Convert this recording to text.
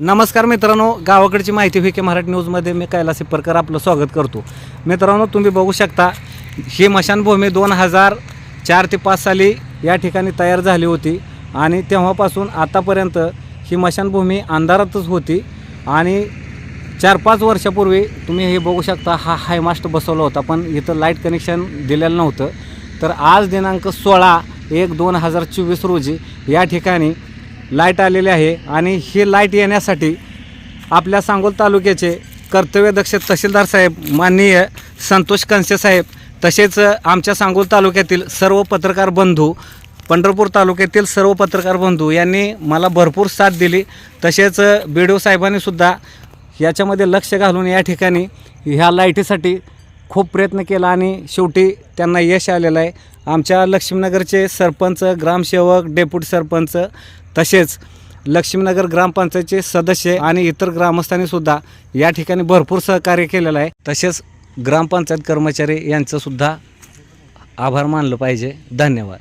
नमस्कार मित्रांनो गावाकडची माहिती व्ही मराठी न्यूजमध्ये मी कैलास परकर आपलं स्वागत करतो. मित्रांनो तुम्ही बघू शकता ही मशानभूमी दोन हजार चार ते पाच साली या ठिकाणी तयार झाली होती आणि तेव्हापासून आतापर्यंत ही मशानभूमी अंधारातच होती आणि चार पाच वर्षापूर्वी तुम्ही हे बघू शकता हा हायमास्ट बसवला होता पण इथं लाइट कनेक्शन दिलेलं नव्हतं. तर आज दिनांक सोळा एक दोन हजार चोवीस रोजी या ठिकाणी लाइट आलेली आहे आणि ही लाइट येण्यासाठी आपल्या सांगोल तालुक्याचे कर्तव्यदक्ष तहसीलदार साहेब माननीय संतोष कंसे साहेब तसेच आमच्या सांगोल तालुक्यातील सर्व पत्रकार बंधू पंढरपूर तालुक्यातील सर्व पत्रकार बंधू यांनी मला भरपूर साथ दिली. तसेच बी डी ओ साहेबांनीसुद्धा याच्यामध्ये लक्ष घालून या ठिकाणी ह्या लाईटीसाठी खूप प्रयत्न केला आणि शेवटी त्यांना यश आलेलं आहे. आमच्या लक्ष्मीनगरचे सरपंच ग्रामसेवक डेप्युटी सरपंच तसेच लक्ष्मीनगर ग्रामपंचायतचे सदस्य आणि इतर ग्रामस्थांनी सुद्धा या ठिकाणी भरपूर सहकार्य केलेलं आहे. तसेच ग्रामपंचायत कर्मचारी यांचं सुद्धा आभार मानलं पाहिजे. धन्यवाद.